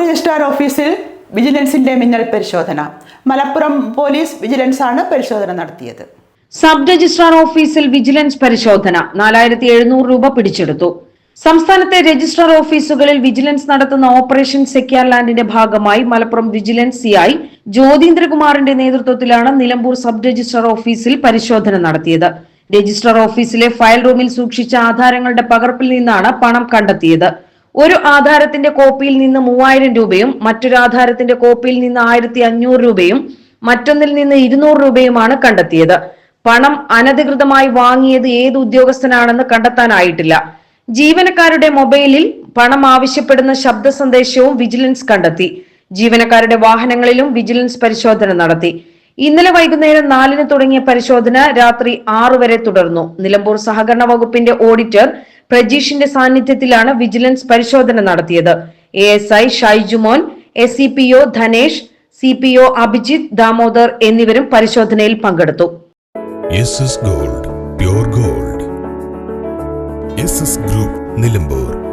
Registrar ഓഫീസിൽ വിജിലൻസിന്റെ മിന്നൽ പരിശോധന. മലപ്പുറം പോലീസ് വിജിലൻസ് ആണ് പരിശോധന നടത്തിയത്. സബ് രജിസ്ട്രാർ ഓഫീസിൽ വിജിലൻസ് പരിശോധന. നാലായിരത്തി എഴുന്നൂറ് രൂപ പിടിച്ചെടുത്തു. സംസ്ഥാനത്തെ രജിസ്ട്രാർ ഓഫീസുകളിൽ വിജിലൻസ് നടത്തുന്ന ഓപ്പറേഷൻ സെക്യാർ ലാൻഡിന്റെ ഭാഗമായി മലപ്പുറം വിജിലൻസ് സിഐ ജ്യോതീന്ദ്രകുമാറിന്റെ നേതൃത്വത്തിലാണ് നിലമ്പൂർ സബ് രജിസ്ട്രാർ ഓഫീസിൽ പരിശോധന നടത്തിയത്. രജിസ്ട്രാർ ഓഫീസിലെ ഫയൽ റൂമിൽ സൂക്ഷിച്ച ആധാരങ്ങളുടെ പകർപ്പിൽ നിന്നാണ് പണം കണ്ടെത്തിയത്. ഒരു ആധാരത്തിന്റെ കോപ്പിയിൽ നിന്ന് മൂവായിരം രൂപയും മറ്റൊരു ആധാരത്തിന്റെ കോപ്പിയിൽ നിന്ന് ആയിരത്തി അഞ്ഞൂറ് രൂപയും മറ്റൊന്നിൽ നിന്ന് ഇരുന്നൂറ് രൂപയുമാണ് കണ്ടെത്തിയത്. പണം അനധികൃതമായി വാങ്ങിയത് ഏത് ഉദ്യോഗസ്ഥനാണെന്ന് കണ്ടെത്താനായിട്ടില്ല. ജീവനക്കാരുടെ മൊബൈലിൽ പണം ആവശ്യപ്പെടുന്ന ശബ്ദ സന്ദേശവും വിജിലൻസ് കണ്ടെത്തി. ജീവനക്കാരുടെ വാഹനങ്ങളിലും വിജിലൻസ് പരിശോധന നടത്തി. ഇന്നലെ വൈകുന്നേരം നാലിന് തുടങ്ങിയ പരിശോധന രാത്രി ആറു വരെ തുടർന്നു. നിലമ്പൂർ സഹകരണ വകുപ്പിന്റെ ഓഡിറ്റർ പ്രജീഷിന്റെ സാന്നിധ്യത്തിലാണ് വിജിലൻസ് പരിശോധന നടത്തിയത്. A S I Shaijumon S C P O Dhanesh C P O Abhijith Damodar എന്നിവരും പരിശോധനയിൽ പങ്കെടുത്തു. Gold gold. ഗ്രൂപ്പ് നിലമ്പൂർ.